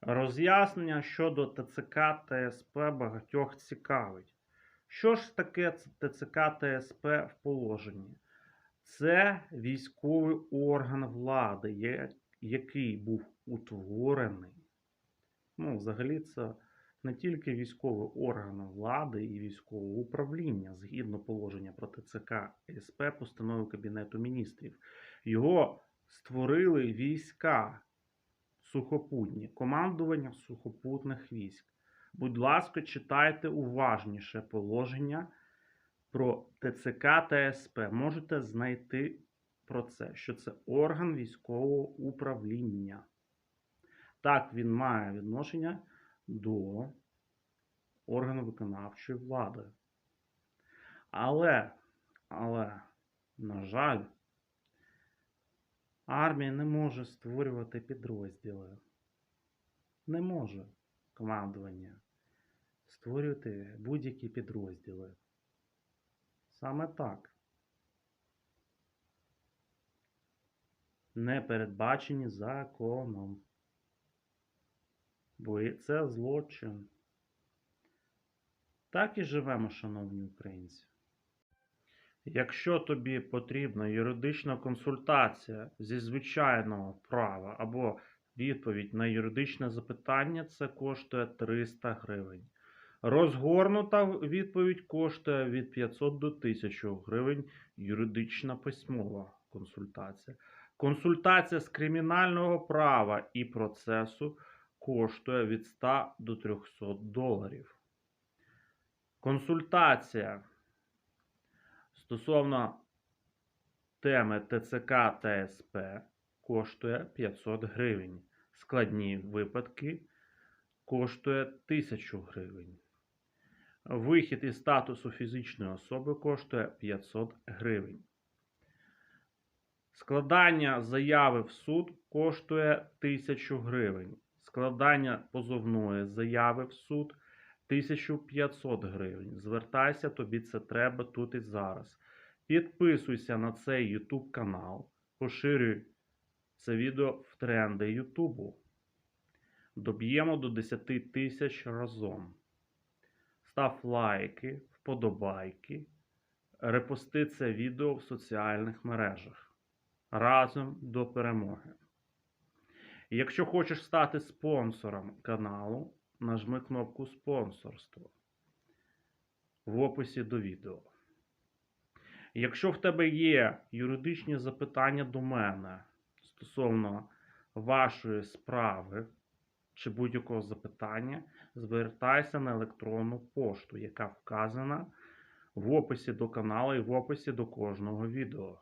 Роз'яснення щодо ТЦК ТСП багатьох цікавить. Що ж таке ТЦК ТСП в положенні? Це військовий орган влади, який був утворений. Ну, взагалі, це не тільки військові органи влади і військове управління згідно положення про ТЦК СП постанови Кабінету міністрів. Його створили війська сухопутні, командування сухопутних військ. Будь ласка, читайте уважніше положення про ТЦК та СП. Можете знайти про це, що це орган військового управління. Так, він має відношення до органу виконавчої влади. Але, але, на жаль, армія не може створювати підрозділи. Не може командування створювати будь-які підрозділи. Саме так. Не передбачені законом. Бо це злочин. Так і живемо, шановні українці. Якщо тобі потрібна юридична консультація зі звичайного права або відповідь на юридичне запитання, це коштує 300 гривень. Розгорнута відповідь коштує від 500 до 1000 гривень юридична письмова консультація. Консультація з кримінального права і процесу коштує від 100 до 300 доларів. Консультація стосовно теми ТЦК та СП коштує 500 гривень. Складні випадки коштує 1000 гривень. Вихід із статусу фізичної особи коштує 500 гривень. Складання заяви в суд коштує 1000 гривень. Складання позовної заяви в суд 1500 гривень. Звертайся, тобі це треба тут і зараз. Підписуйся на цей YouTube канал, поширюй це відео в тренди Ютубу. Доб'ємо до 10 тисяч разом. Став лайки, вподобайки, репости це відео в соціальних мережах. Разом до перемоги. Якщо хочеш стати спонсором каналу, нажми кнопку спонсорство в описі до відео. Якщо в тебе є юридичні запитання до мене стосовно вашої справи чи будь-якого запитання, звертайся на електронну пошту, яка вказана в описі до каналу і в описі до кожного відео.